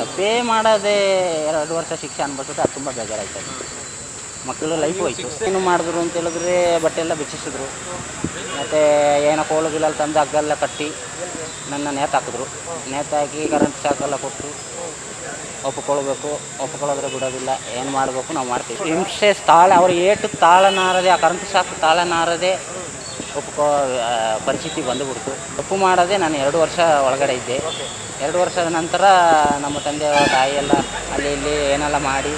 ತಪ್ಪೇ ಮಾಡದೆ ಎರಡು ವರ್ಷ ಶಿಕ್ಷೆ ಅನ್ಬಿಟ್ಟು ಅದು ತುಂಬ ಬೇಜಾರಾಯ್ತು ಮಕ್ಕಳು ಲೈಫ್ ಹೋಯ್ತು. ಏನು ಮಾಡಿದ್ರು ಅಂತ ಹೇಳಿದ್ರೆ ಬಟ್ಟೆ ಎಲ್ಲ ಬಿಚ್ಚಿಸಿದ್ರು. ಮತ್ತು ಏನೋ ಕೋಲು ಗಿಲಲ್ಲಿ ತಂದು ಹಗ್ಗೆಲ್ಲ ಕಟ್ಟಿ ನನ್ನ ನೇತು ಹಾಕಿದ್ರು. ನೇತು ಹಾಕಿ ಕರೆಂಟ್ ಶಾಕೆಲ್ಲ ಕೊಟ್ಟು ಒಪ್ಪಿಕೊಳ್ಬೇಕು ಒಪ್ಪಿಕೊಳ್ಳೋದ್ರೆ ಬಿಡೋದಿಲ್ಲ. ಏನು ಮಾಡಬೇಕು ನಾವು ಮಾಡ್ತೀವಿ. ಹಿಂಸೆ ತಾಳ ಅವ್ರು ಏಟು ತಾಳನಾರದೆ ಆ ಕರೆಂಟ್ ಶಾಕ್ ತಾಳನಾರದೆ ಒಪ್ಕೋ ಪರಿಸ್ಥಿತಿ ಬಂದುಬಿಡ್ತು. ಒಪ್ಪು ಮಾಡೋದೇ ನಾನು ಎರಡು ವರ್ಷ ಒಳಗಡೆ ಇದ್ದೆ. ಎರಡು ವರ್ಷದ ನಂತರ ನಮ್ಮ ತಂದೆ ತಾಯಿ ಎಲ್ಲ ಅಲ್ಲಿ ಇಲ್ಲಿ ಏನೆಲ್ಲ ಮಾಡಿ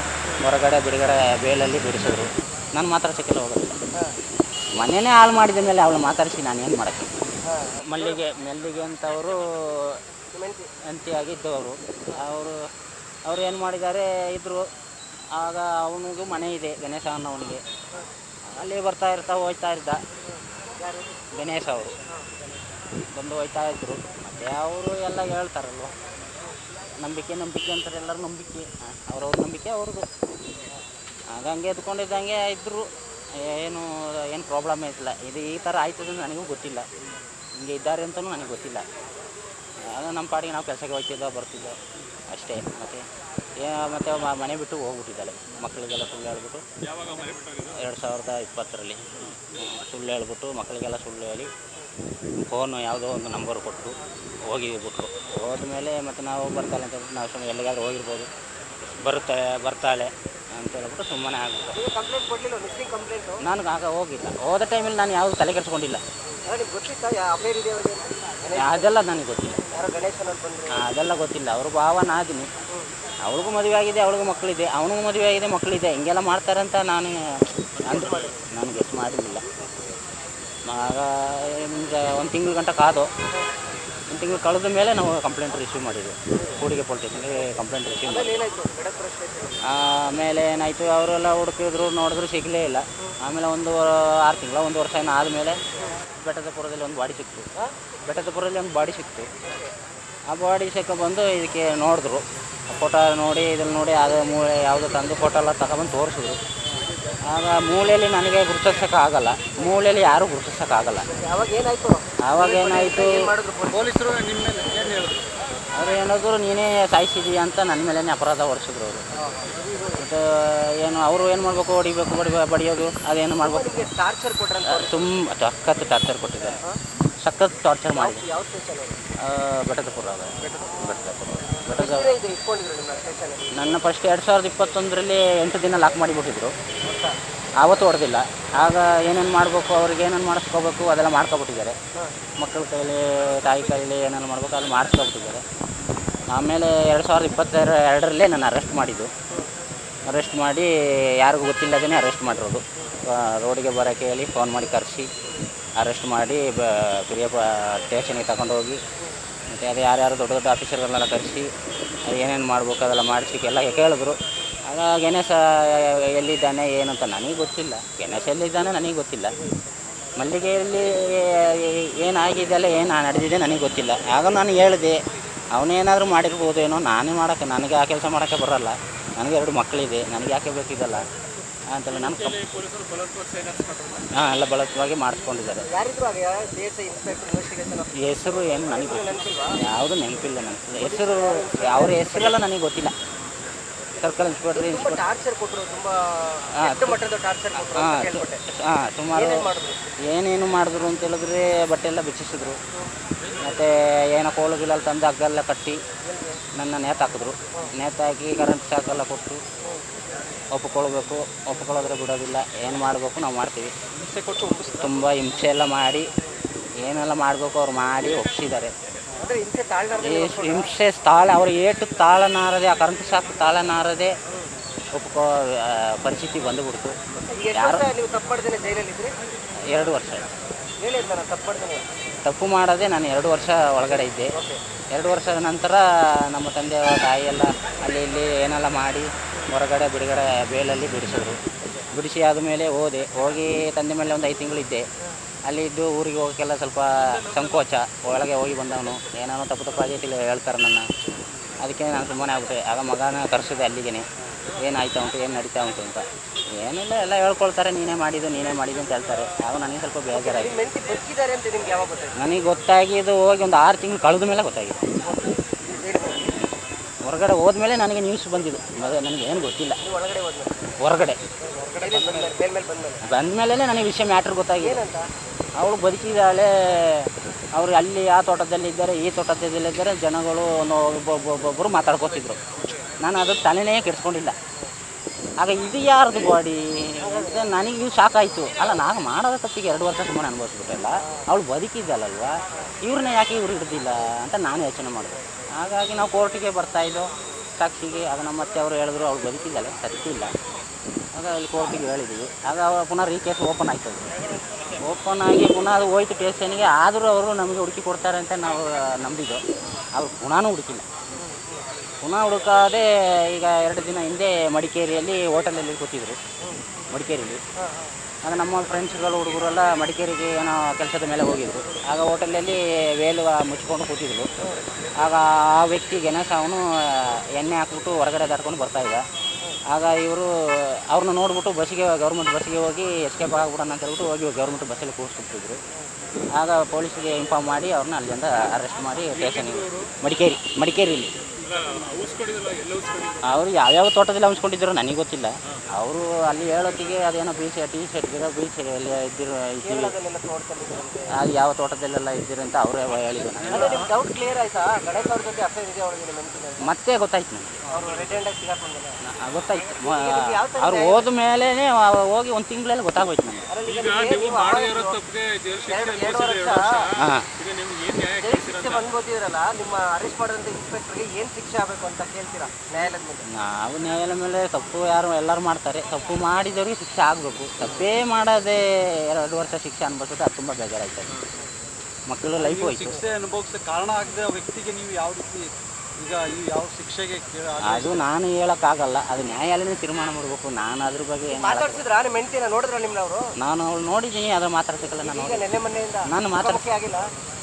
ಹೊರಗಡೆ ಬಿಡುಗಡೆ ಬೇಲಲ್ಲಿ ಬಿಡಿಸಿದ್ರು. ನಾನು ಮಾತ್ರ ಸಿಕ್ಕಿಲ್ಲ ಹೋಗೋದು. ಮನೆಯೇ ಹಾಳು ಮಾಡಿದ ಮೇಲೆ ಅವಳು ಮಾತಾಡಿಸಿ ನಾನು ಏನು ಮಾಡೋಕ್ಕೆ? ಮಲ್ಲಿಗೆ ಮಲ್ಲಿಗೆ ಅಂತವರು ಅಂತಿಯಾಗಿದ್ದವರು. ಅವರು ಅವರು ಏನು ಮಾಡಿದ್ದಾರೆ ಇದ್ದರು ಆಗ ಅವನಿಗೂ ಮನೆ ಇದೆ, ಗಣೇಶ ಅನ್ನೋವನಿಗೆ. ಅಲ್ಲಿ ಬರ್ತಾ ಇರ್ತಾ ಹೋಗ್ತಾ ಇದ್ದ. ಗಣೇಶ ಅವರು. ಬಂದು ಹೋಯ್ತಾ ಇದ್ರು. ಮತ್ತು ಅವರು ಎಲ್ಲ ಹೇಳ್ತಾರಲ್ವ? ನಂಬಿಕೆ ನಂಬಿಕೆ ಅಂತಾರೆ ಎಲ್ಲರೂ ನಂಬಿಕೆ. ಅವ್ರವ್ರ ನಂಬಿಕೆ, ಅವ್ರದ್ದು. ಹಂಗೆ ಎದ್ಕೊಂಡಿದ್ದಂಗೆ ಇದ್ದರು ಏನು ಏನು ಪ್ರಾಬ್ಲಮ್ ಇಲ್ಲ. ಇದು ಈ ಥರ ಆಯ್ತದೆ ನನಗೂ ಗೊತ್ತಿಲ್ಲ. ಹಿಂಗೆ ಇದ್ದಾರೆ ಅಂತಲೂ ನನಗೆ ಗೊತ್ತಿಲ್ಲ. ಆಗ ನಮ್ಮ ಪಾಡಿಗೆ ನಾವು ಕೆಲಸಕ್ಕೆ ಹೋಗ್ತಿದ್ದೋ, ಬರ್ತಿದ್ದೋ, ಅಷ್ಟೇ. ಮತ್ತು ಮತ್ತು ಮನೆ ಬಿಟ್ಟು ಹೋಗ್ಬಿಟ್ಟಿದ್ದಾಳೆ. ಮಕ್ಕಳಿಗೆಲ್ಲ ಸುಳ್ಳು ಹೇಳ್ಬಿಟ್ಟು. ಎರಡು ಸಾವಿರದ ಇಪ್ಪತ್ತರಲ್ಲಿ ಸುಳ್ಳು ಹೇಳ್ಬಿಟ್ಟು ಮಕ್ಕಳಿಗೆಲ್ಲ ಸುಳ್ಳು ಹೇಳಿ ಫೋನು ಯಾವುದೋ ಒಂದು ನಂಬರ್ ಕೊಟ್ಟು ಹೋಗಿಬಿಟ್ರು ಹೋದ್ಮೇಲೆ ಮತ್ತು ನಾವು ಬರ್ತಾಳೆ ಅಂತ ಹೇಳ್ಬಿಟ್ಟು ನಾವು ಸುಮ್ಮನೆ ಎಲ್ಲಿಗಾದ್ರೂ ಹೋಗಿರ್ಬೋದು. ಬರುತ್ತೆ ಬರ್ತಾಳೆ ಅಂತ ಹೇಳ್ಬಿಟ್ಟು ಸುಮ್ಮನೆ ಆಗುತ್ತೆ ನಾನು ನನಗೆ ಆಗ ಹೋಗಿಲ್ಲ. ಹೋದ ಟೈಮಲ್ಲಿ ನಾನು ಯಾವುದು ತಲೆ ಕೆಡಿಸ್ಕೊಂಡಿಲ್ಲ. ಅದೆಲ್ಲ ನನಗೆ ಗೊತ್ತಿಲ್ಲ. ಅದೆಲ್ಲ ಗೊತ್ತಿಲ್ಲ. ಅವ್ರ ಭಾವ ನಾದಿನಿ ಅವಳಿಗೂ ಮದುವೆ ಆಗಿದೆ ಅವಳಿಗೂ ಮಕ್ಕಳಿದೆ. ಅವನಿಗೂ ಮದುವೆ ಆಗಿದೆ, ಮಕ್ಕಳಿದೆ. ಹಿಂಗೆಲ್ಲ ಮಾಡ್ತಾರೆ ಅಂತ ನಾನು ಅಂದ್ರೆ ನಾನು ಗೆಸ್ ಮಾಡಿರಲಿಲ್ಲ. ಆಗ ನಿಮ್ಗೆ ಒಂದು ತಿಂಗಳು ಗಂಟ ಕಾದು, ಒಂದು ತಿಂಗಳು ಕಳೆದ ಮೇಲೆ ನಾವು ಕಂಪ್ಲೇಂಟ್ ರಿಸೀವ್ ಮಾಡಿದ್ವಿ. ಕೂಡಿಗೆ ಪೊಲೀಸ್ ಕಂಪ್ಲೇಂಟ್ ರಿಸೀವ್ ಮಾಡಿ ಆಮೇಲೆ ಏನಾಯ್ತು ಬೆಡಕ್ಪುರ ಸ್ಟೇಷನ್ ಆಮೇಲೆ ಏನಾಯಿತು, ಅವರೆಲ್ಲ ಹುಡುಕಿದ್ರು, ನೋಡಿದ್ರು, ಸಿಗಲೇ ಇಲ್ಲ. ಆಮೇಲೆ ಒಂದು ಆರು ತಿಂಗಳ, ಒಂದು ವರ್ಷ ಏನೋ ಆದಮೇಲೆ ಬೆಟ್ಟದಪುರದಲ್ಲಿ ಒಂದು ಬಾಡಿ ಸಿಕ್ತು. ಬೆಟ್ಟದಪುರದಲ್ಲಿ ಒಂದು ಬಾಡಿ ಸಿಕ್ತು. ಆ ಬಾಡಿ ಸಿಕ್ಕ ಬಂದು ಇದಕ್ಕೆ ನೋಡಿದ್ರು. ಫೋಟೋ ನೋಡಿ ಇದನ್ನು ನೋಡಿ ಅದು ಮೂಳೆ ಯಾವುದು ತಂದು ಫೋಟೋ ಎಲ್ಲ ತಗೊಬಂದು ತೋರಿಸಿದ್ರು. ಆಗ ಮೂಳೆಯಲ್ಲಿ ನನಗೆ ಗುರುತಿಸೋಕೆ ಆಗಲ್ಲ. ಮೂಳೆಯಲ್ಲಿ ಯಾರೂ ಗುರುತಿಸೋಕೆ ಆಗಲ್ಲ. ಯಾವಾಗ ಏನಾಯ್ತು? ಆವಾಗ ಏನಾಯಿತು? ಏನು ಪೊಲೀಸರು ನಿಮ್ಮ ಮೇಲೆ ಏನು ಹೇಳಿದ್ರು? ಅವ್ರು ಏನಾದ್ರು ನೀನೇ ಸಾಯಿಸಿದೀಯ ಅಂತ ನನ್ನ ಮೇಲೇ ಅಪರಾಧ ಹೊರಿಸಿದ್ರು ಅವರು. ಮತ್ತು ಏನು ಅವರು ಏನು ಮಾಡಬೇಕು? ಹೊಡಿಬೇಕು ಬಡಿ ಬಡಿಯೋದು ಅದೇನು ಮಾಡಬೇಕು? ಟಾರ್ಚರ್ ಕೊಟ್ಟರೆ ತುಂಬ ಸಖತ್ ಟಾರ್ಚರ್ ಕೊಟ್ಟಿದ್ದಾರೆ. ಸಖತ್ ಟಾರ್ಚರ್ ಮಾಡಿದೆ. ಯಾವ ಸ್ಟೇಷನ್ ಅವರು ಬೆಟ್ಟದಪುರ ಅದು. ಬೆಟ್ಟದಪುರ ಬೆಟ್ಟದ ಇದು ಇಟ್ಕೊಂಡಿದ್ರು ನಿಮ್ಮ ಸ್ಟೇಷನ್ ನನ್ನ ಫಸ್ಟ್ ಎರಡು ಸಾವಿರದ ಇಪ್ಪತ್ತೊಂದರಲ್ಲಿ ಎಂಟು ದಿನ ಲಾಕ್ ಮಾಡಿಬಿಟ್ಟಿದ್ರು. ಆವತ್ತು ಹೊಡೆದಿಲ್ಲ. ಆಗ ಏನೇನು ಮಾಡಬೇಕು ಅವ್ರಿಗೆ ಏನೇನು ಮಾಡಿಸ್ಕೋಬೇಕು ಅದೆಲ್ಲ ಮಾಡ್ಕೊಬಿಟ್ಟಿದ್ದಾರೆ. ಮಕ್ಕಳ ಕೈಲಿ ತಾಯಿ ಕೈಲಿ ಏನೇನು ಮಾಡಬೇಕು ಅಲ್ಲಿ ಮಾಡಿಸ್ಕೊಬಿಟ್ಟಿದ್ದಾರೆ. ಆಮೇಲೆ ಎರಡು ಸಾವಿರದ ಇಪ್ಪತ್ತೆರಡು ಎರಡರಲ್ಲೇ ನಾನು ಅರೆಸ್ಟ್ ಮಾಡಿದ್ದು. ಅರೆಸ್ಟ್ ಮಾಡಿ ಯಾರಿಗೂ ಗೊತ್ತಿಲ್ಲದೇ ಅರೆಸ್ಟ್ ಮಾಡಿರೋದು. ರೋಡಿಗೆ ಬರೋಕ್ಕೆ ಹೇಳಿ ಫೋನ್ ಮಾಡಿ ಕರೆಸಿ. ಅರೆಸ್ಟ್ ಮಾಡಿ, ಬ ಪಿರಿಯಪ್ಪ ಸ್ಟೇಷನ್ಗೆ ತಗೊಂಡೋಗಿ ಮತ್ತು ಅದು ಯಾರ್ಯಾರು ದೊಡ್ಡ ದೊಡ್ಡ ಆಫೀಸರ್ಗಳನ್ನೆಲ್ಲ ಕರೆಸಿ ಏನೇನು ಮಾಡ್ಬೇಕು ಅದೆಲ್ಲ ಮಾಡಿಸಿ ಎಲ್ಲ ಕೇಳಿದ್ರು. ಆಗ ಗಣೇಶ ಎಲ್ಲಿದ್ದಾನೆ ಏನಂತ ನನಗೆ ಗೊತ್ತಿಲ್ಲ. ಗಣೇಶ ಎಲ್ಲಿದ್ದಾನೆ ನನಗೆ ಗೊತ್ತಿಲ್ಲ. ಮಲ್ಲಿಗೆಯಲ್ಲಿ ಏನಾಗಿದೆಯಲ್ಲ ಏನು ನಡೆದಿದೆ ನನಗೆ ಗೊತ್ತಿಲ್ಲ. ಆಗ ನಾನು ಹೇಳಿದೆ, ಅವನೇನಾದರೂ ಮಾಡಿರ್ಬೋದೇನೋ, ನಾನೇ ಮಾಡೋಕ್ಕೆ, ನನಗೆ ಆ ಕೆಲಸ ಮಾಡೋಕ್ಕೆ ಬರೋಲ್ಲ. ನನಗೆ ಎರಡು ಮಕ್ಕಳಿದೆ, ನನಗೆ ಯಾಕೆ ಬೇಕಿದಲ್ಲ ಅಂತೇಳಿ ನಮ್ಮ ಹಾಂ ಎಲ್ಲ ಬಲವಾಗಿ ಮಾಡಿಸ್ಕೊಂಡಿದ್ದಾರೆ. ಹೆಸರು ಏನು ನನಗೆ ಗೊತ್ತಿಲ್ಲ. ಯಾವುದು ನೆನಪಿಲ್ಲ ನನಗೆ. ಹೆಸರು ಅವ್ರ ಹೆಸರೆಲ್ಲ ನನಗೆ ಗೊತ್ತಿಲ್ಲ. Circle inspector inspector. ಟಾರ್ಚರ್ ಕೊಟ್ಟರು ತುಂಬ ಹಾ, ಮಟ್ಟದ ಟಾರ್ಚರ್ ಕೊಟ್ಟರು ಅಂತ ಹಾಂ ಕೇಳ್ಪಟ್ಟೆ. ಹಾಂ ಸುಮಾರು ಏನೇನು ಮಾಡಿದ್ರು? ಅಂತ ಹೇಳಿದ್ರೆ ಬಟ್ಟೆ ಎಲ್ಲ ಬಿಚ್ಚಿಸಿದ್ರು. ಮತ್ತು ಏನೋ ಕೋಲುಗಿಲ್ಲ ಗಿಲಲ್ಲಿ ತಂದು ಹಗ್ಗೆಲ್ಲ ಕಟ್ಟಿ ನನ್ನ ನೇತಾಕಿದ್ರು. ಹಾಕಿದ್ರು ನೇತು ಹಾಕಿ ಕರೆಂಟ್ ಶಾಕೆಲ್ಲ ಕೊಟ್ಟು ಒಪ್ಪಿಕೊಳ್ಬೇಕು ಒಪ್ಕೊಳ್ಳೋದ್ರೆ ಬಿಡೋದಿಲ್ಲ. ಏನು ಮಾಡಬೇಕು ನಾವು ಮಾಡ್ತೀವಿ. ಹಿಂಸೆ ಕೊಟ್ಟು ತುಂಬ ಹಿಂಸೆ ಎಲ್ಲ ಮಾಡಿ ಏನೆಲ್ಲ ಮಾಡಬೇಕು ಅವ್ರು ಮಾಡಿ ಒಪ್ಪಿಸಿದ್ದಾರೆ ಅಂದರೆ ಹಿಂಸೆ ತಾಳ್ಲಾರ್ದೆ ಈ ಹಿಂಸೆ ತಾಳ ಅವ್ರು ಏಟು ತಾಳನಾರದೆ ಆ ಕರೆಂಟ್ ಶಾಕ್ ತಾಳನಾರದೆ ಒಪ್ಕೋ ಆ, ಪರಿಸ್ಥಿತಿ ಬಂದುಬಿಡ್ತು. ಈಗ ಎಷ್ಟು ವರ್ಷ ನೀವು ತಪ್ಪಡ್ದೇನೆ ಜೈಲಲ್ಲಿ ಇದ್ರಿ ಎರಡು ವರ್ಷ ತಪ್ಪು ಮಾಡದೆ ನಾನು ಎರಡು ವರ್ಷ ಒಳಗಡೆ ಇದ್ದೆ. ಎರಡು ವರ್ಷದ ನಂತರ ನಮ್ಮ ತಂದೆಯವರ ತಾಯಿ ಎಲ್ಲ ಅಲ್ಲಿ ಇಲ್ಲಿ ಏನೆಲ್ಲ ಮಾಡಿ ಹೊರಗಡೆ ಬಿಡುಗಡೆ ಬೇಲಲ್ಲಿ ಬಿಡಿಸಿದ್ರು. ಬಿಡಿಸಿ ಆದಮೇಲೆ ಹೋದೆ. ಹೋಗಿ ತಂದೆ ಮೇಲೆ ಒಂದು ಐದು ತಿಂಗಳಿದ್ದೆ. ಅಲ್ಲಿ ಇದ್ದು ಊರಿಗೆ ಹೋಗೋಕ್ಕೆಲ್ಲ ಸ್ವಲ್ಪ ಸಂಕೋಚ. ಒಳಗೆ ಹೋಗಿ ಬಂದವನು. ಏನೇನೋ ತಪ್ಪು ತಪ್ಪಾಗಿ ಹೇಳ್ತಾರೆ ನನ್ನ. ಅದಕ್ಕೆ ನಾನು ಸುಮ್ಮನೆ ಆಗ್ಬಿಟ್ಟೆ. ಆಗ ಮಗನ ಕರೆಸಿದೆ ಅಲ್ಲಿಗೆ ಏನಾಯ್ತಾ ಉಂಟು ಏನು ನಡೀತಾ ಉಂಟು ಅಂತ. ಏನಿಲ್ಲ ಎಲ್ಲ ಹೇಳ್ಕೊಳ್ತಾರೆ. ನೀನೇ ಮಾಡಿದ್ದು ನೀನೇ ಮಾಡಿದ್ದು ಅಂತ ಹೇಳ್ತಾರೆ. ಆಗ ನನಗೆ ಸ್ವಲ್ಪ ಬೇಜಾರಾಯಿತು. ನನಗೆ ಗೊತ್ತಾಗಿದ್ದು ಹೋಗಿ ಒಂದು ಆರು ತಿಂಗಳು ಕಳೆದ ಮೇಲೆ ಗೊತ್ತಾಗಿತ್ತು ಹೊರಗಡೆ ಹೋದ್ಮೇಲೆ ನನಗೆ ನ್ಯೂಸ್ ಬಂದಿದ್ದು ಅದು ನನಗೆ ಏನು ಗೊತ್ತಿಲ್ಲ. ಹೊರಗಡೆ. ಬಂದ್ಮೇಲೆ ನನಗೆ ವಿಷಯ ಮ್ಯಾಟ್ರ್ ಗೊತ್ತಾಗಿದೆ. ಅವಳು ಬದುಕಿದಾಳೆ, ಅವರು ಅಲ್ಲಿ ಆ ತೋಟದಲ್ಲಿದ್ದಾರೆ ಈ ತೋಟದಲ್ಲಿದ್ದಾರೆ ಜನಗಳು ಒಬ್ಬೊಬ್ಬೊಬ್ಬೊಬ್ಬರು ಮಾತಾಡ್ಕೋತಿದ್ರು. ನಾನು ಅದು ತಲೆನೇ ಕೆಡಿಸ್ಕೊಂಡಿಲ್ಲ. ಆಗ ಇದು ಯಾರ್ದು ಬಾಡಿ ನನಗೆ ಇದು ಸಾಕಾಯಿತು ಅಲ್ಲ, ನಾನು ಮಾಡೋದ ತಪ್ಪಿಗೆ ಎರಡು ವರ್ಷ ಸುಮ್ಮನೆ ಅನುಭವಿಸ್ಬಿಟ್ಟಲ್ಲ ಅವಳು ಬದುಕಿದ್ದಲ್ಲಲ್ವಾ ಇವ್ರನ್ನ ಯಾಕೆ ಇವ್ರು ಹಿಡ್ದಿಲ್ಲ ಅಂತ ನಾನು ಯೋಚನೆ ಮಾಡಿದೆ. ಹಾಗಾಗಿ ನಾವು ಕೋರ್ಟಿಗೆ ಬರ್ತಾಯಿದ್ದೋ ಸಾಕ್ಷಿಗೆ, ಆಗ ನಮ್ಮ ಮತ್ತೆ ಅವರು ಹೇಳಿದ್ರು ಅವ್ರು ಬದುಕಿದ್ದಾಳೆ ಸತ್ತಿಲ್ಲ ಆಗ ಅಲ್ಲಿ ಕೋರ್ಟಿಗೆ ಹೇಳಿದ್ವಿ. ಆಗ ಅವ್ರು ಪುನಃ ರೀಕೇಸ್ ಓಪನ್ ಆಯ್ತದೆ. ಓಪನ್ ಆಗಿ ಪುನಃ ಅದು ಹೋಯ್ತು ಸ್ಟೇಷನ್ಗೆ, ಆದರೂ ಅವರು ನಮಗೆ ಹುಡುಕಿ ಕೊಡ್ತಾರೆ ಅಂತ ನಾವು ನಂಬಿದ್ದು. ಅವ್ರು ಪುನಃ ಹುಡುಕಿಲ್ಲ. ಪುನಃ ಹುಡುಕಾದೆ ಈಗ ಎರಡು ದಿನ ಹಿಂದೆ ಮಡಿಕೇರಿಯಲ್ಲಿ ಹೋಟೆಲಲ್ಲಿ ಕೂತಿದ್ರು. ಮಡಿಕೇರಿಲಿ. ಆಗ ನಮ್ಮ ಫ್ರೆಂಡ್ಸ್ಗಳು ಹುಡುಗರೆಲ್ಲ ಮಡಿಕೇರಿಗೆ ಏನೋ ಕೆಲಸದ ಮೇಲೆ ಹೋಗಿದ್ರು. ಆಗ ಹೋಟೆಲಲ್ಲಿ ವೇಲು ಮುಚ್ಕೊಂಡು ಕೂತಿದ್ರು. ಆಗ ಆ ವ್ಯಕ್ತಿ ಗೆಣಸ ಅವನು ಎಣ್ಣೆ ಹಾಕ್ಬಿಟ್ಟು ಹೊರಗಡೆ ದಾಟ್ಕೊಂಡು ಬರ್ತಾ ಇದ್ದ. ಆಗ ಇವರು, ಅವ್ರನ್ನ ನೋಡ್ಬಿಟ್ಟು ಬಸ್ಸಿಗೆ ಗೌರ್ಮೆಂಟ್ ಬಸ್ಸಿಗೆ ಹೋಗಿ ಎಸ್ಕೇಪ್ ಆಗ್ಬಿಡೋಣ ಅಂತ ಹೇಳ್ಬಿಟ್ಟು ಹೋಗಿ ಗೌರ್ಮೆಂಟ್ ಬಸ್ಸಲ್ಲಿ ಕೂರಿಸ್ಬಿಟ್ಟಿದ್ರು. ಆಗ ಪೊಲೀಸ್ಗೆ ಇನ್ಫಾರ್ಮ್ ಮಾಡಿ ಅವ್ರನ್ನ ಅಲ್ಲಿಂದ ಅರೆಸ್ಟ್ ಮಾಡಿ ಸ್ಟೇಷನಿಗೆ ಮಡಿಕೇರಿ ಮಡಿಕೇರಿಲಿ ಅವರು ಯಾವ್ಯಾವ ತೋಟದಲ್ಲಿ ಹಂಚ್ಕೊಂಡಿದ್ರು ನನಗೆ ಗೊತ್ತಿಲ್ಲ. ಅವರು ಅಲ್ಲಿ ಹೇಳೋತ್ತಿಗೆ ಅದೇನೋ ಬೀಚ್ ಟೀ ಶರ್ಟ್ ಇರೋ ಬೀಚ್ ಎಲ್ಲ ಇದ್ದಿರೋ ಅದು ಯಾವ ತೋಟದಲ್ಲೆಲ್ಲ ಇದ್ದೀರಿ ಅಂತ ಅವರೇ ಹೇಳಿದ್ರು ಮತ್ತೆ ಗೊತ್ತಾಯ್ತು ನನಗೆ. ಗೊತ್ತಾಯ್ತು. ಅವ್ರು ಹೋದ ಮೇಲೆ ಹೋಗಿ ಒಂದು ತಿಂಗಳಲ್ಲಿ ಗೊತ್ತಾಗೋಯ್ತು ನನಗೆ. ಹಾಂ. ಜೈಲು ಬಂದ್ಬೋದಿರಲ್ಲ ನಿಮ್ಮ ಅರೆಸ್ಟ್ ಮಾಡಿದಂಥ ಇನ್ಸ್ಪೆಕ್ಟರ್ಗೆ ಏನು ಶಿಕ್ಷೆ ಆಗಬೇಕು ಅಂತ ಕೇಳ್ತೀರಾ ನ್ಯಾಯಾಲಯದ ಮೇಲೆ? ನಾವು ನ್ಯಾಯಾಲಯ ಮೇಲೆ ತಪ್ಪು ಯಾರು ಎಲ್ಲರೂ ಮಾಡ್ತಾರೆ. ತಪ್ಪು ಮಾಡಿದವ್ರಿಗೆ ಶಿಕ್ಷೆ ಆಗಬೇಕು. ತಪ್ಪೇ ಮಾಡದೆ ಎರಡು ವರ್ಷ ಶಿಕ್ಷೆ ಅನ್ಭವಿಸಿದ್ರೆ ಅದು ತುಂಬಾ ಬೇಜಾರಾಯ್ತದೆ ಮಕ್ಕಳು ಲೈಫ್ ಹೋಯ್ತು. ಶಿಕ್ಷೆ ಅನುಭವಿಸೋ ಕಾರಣ ಆಗದೆ ಆ ವ್ಯಕ್ತಿಗೆ ನೀವು ಯಾವ ರೀತಿ ಈಗ ಈ ಯಾವ ಶಿಕ್ಷೆಗೆ ಅದು ನಾನು ಹೇಳೋಕ್ಕಾಗಲ್ಲ. ಅದು ನ್ಯಾಯಾಲಯನೇ ತೀರ್ಮಾನ ಮಾಡಬೇಕು. ನಾನು ಅದ್ರ ಬಗ್ಗೆ ಏನು ಹೇಳಕ್- ಮಾತಾಡ್ಸಿದ್ರಾ? ನಿಮ್ಮ ಹೆಂಡತಿನ ನೋಡಿದ್ರ ನಿಮ್ನ ಅವರು? ನಾನು ಅವಳು ನೋಡಿದ್ದೀನಿ ಅದ್ರ ಮಾತಾಡ್ಸಕ್ಕೆಲ್ಲ ನಾನು ಈಗ ನೆನ್ನೆ ಮೊನ್ನೆಯಿಂದ ನಾನು ಮಾತಾಡ್ ಆಗಿಲ್ಲ?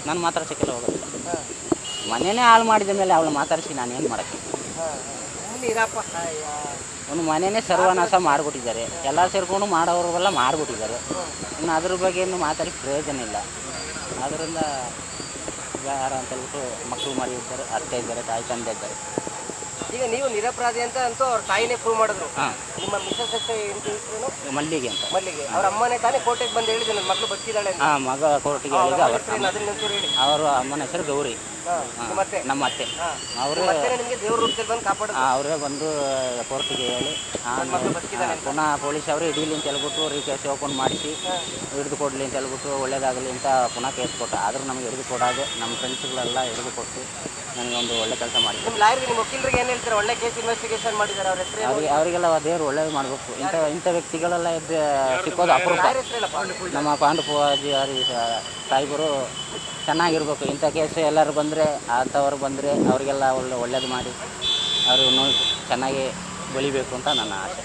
ನಾನು ಮಾತಾಡ್ಸಕ್ಕೆಲ್ಲ ಹೋಗೋದಿಲ್ಲ. ಹಾಂ. ಮನೆಯೇ ಹಾಳು ಮಾಡಿದ ಮೇಲೆ ಅವಳು ಮಾತಾಡಿಸಿ ನಾನು ಏನು ಮಾಡೋಕ್ಕೆ? ಇರಪ್ಪ. ಅಯ್ಯ. ಒಂದು ಮನೆಯೇ ಸರ್ವನಾಶ ಮಾಡಿಬಿಟ್ಟಿದ್ದಾರೆ. ಎಲ್ಲ ಸೇರ್ಕೊಂಡು ಮಾಡೋರೆಲ್ಲ ಮಾಡಿಬಿಟ್ಟಿದ್ದಾರೆ. ಇನ್ನು ಅದ್ರ ಬಗ್ಗೆ ಏನು ಮಾತಾಡಿ ಪ್ರಯೋಜನ ಇಲ್ಲ. ಅದರಿಂದ ಯಾರು ಅಂತ ಹೇಳ್ಬಿಟ್ಟು ಮಕ್ಕಳು ಮರಿ ಇದ್ದಾರೆ ಅತ್ತೆ ಇದ್ದಾರೆ ತಾಯಿ ತಂದೆ ಇದ್ದಾರೆ ಈಗ ನೀವು ನಿರಪರಾಧಿ ಅಂತ ಅಂತೂ ಅವ್ರ ತಾಯಿನೇ ಪ್ರೂವ್ ಮಾಡಿದ್ರು. ಹಾಂ. ನಿಮ್ಮ ಮಿಸಸ್ ಹೆಸರು ಮಲ್ಲಿಗೆ ಅಂತ. ಮಲ್ಲಿಗೆ. ಅವ್ರ ಅಮ್ಮನೇ ತಾನೇ ಕೋರ್ಟಿಗೆ ಬಂದು ಹೇಳಿದ್ರು ನನ್ನ ಮಗಳು ಬದುಕಿದ್ದಾಳೆ ಹಾ ಹಾಂ ಮಗ ಕೋರ್ಟಿಗೆ ಹೇಳಿದ ಅವ್ರ ಹೆಸರೇನು? ಅದನ್ನ ಒಂಚೂರು ಹೇಳಿ. ಅವರು ಅಮ್ಮನ ಹೆಸರು ಗೌರಿ. ಹಾಂ ಮತ್ತೆ ನಮ್ಮ ಅತ್ತೆ. ಹಾಂ. ಅವರು ಮತ್ತೆ ನಿಮಗೆ ದೇವ್ರ ರೂಪದಲ್ಲಿ ಬಂದು ಕಾಪಾಡಿದ್ರು ಅವರೇ ಬಂದು ಕೋರ್ಟಿಗೆ ಹೇಳಿ. ಆಮೇಲೆ ಬದುಕಿದ್ದಾಳೆ ಅಂತ. ಪುನಃ ಪೊಲೀಸ್ ಅವರು ಹಿಡೀಲಿ ಅಂತ ಹೇಳ್ಬಿಟ್ಟು ರೀಕೇಸ್ ಓಪನ್ ಮಾಡಿಸಿ ಹಿಡಿದು ಕೊಡಲಿ ಅಂತ ಹೇಳ್ಬಿಟ್ಟು ಒಳ್ಳೇದಾಗಲಿ ಅಂತ ಪುನಃ ಕೇಸ್ ಕೊಟ್ಟ ಆದರೂ ನಮಗೆ ಹಿಡಿದು ಕೊಡೋದು ನಮ್ಮ ಫ್ರೆಂಡ್ಸ್ಗಳೆಲ್ಲ ಹಿಡಿದು ಕೊಟ್ಟು ನನಗೆ ಒಂದು ಒಳ್ಳೆ ಕೆಲಸ ಮಾಡಿದ್ರು ನಿಮ್ಮ ಲಾಯರ್ಗೆ ನಿಮ್ಮ ವಕೀಲರಿಗೆ ಏನು ಹೇಳ್ತಾರೆ? ಒಳ್ಳೆ ಕೇಸ್ ಇನ್ವೆಸ್ಟಿಗೇಷನ್ ಮಾಡಿದ್ದಾರೆ ಅವ್ರ ಹೆಸರು ಅವರಿಗೆ ಅವರಿಗೆಲ್ಲ ದೇವರು ಒಳ್ಳೇದು ಮಾಡಬೇಕು. ಇಂಥ ಇಂಥ ವ್ಯಕ್ತಿಗಳೆಲ್ಲ ಇದ್ದು ಸಿಕ್ಕೋದು ಅಪರೂಪ. ನಮ್ಮ ಪಾಂಡ ಪೂವಾಜಿ ಅವರಿ ಪಾಂಡುಪೂಜಿ ಸಾಹೇಬರು ಚೆನ್ನಾಗಿರ್ಬೇಕು. ಇಂಥ ಕೇಸ್ ಎಲ್ಲರೂ ಬಂದರೆ ಅಂಥವ್ರು ಬಂದರೆ ಅವರಿಗೆಲ್ಲ ಒಳ್ಳೆ ಒಳ್ಳೇದು ಮಾಡಿ. ಅವರು ಚೆನ್ನಾಗಿ ಬೆಳಿಬೇಕು ಅಂತ ನನ್ನ ಆಸೆ.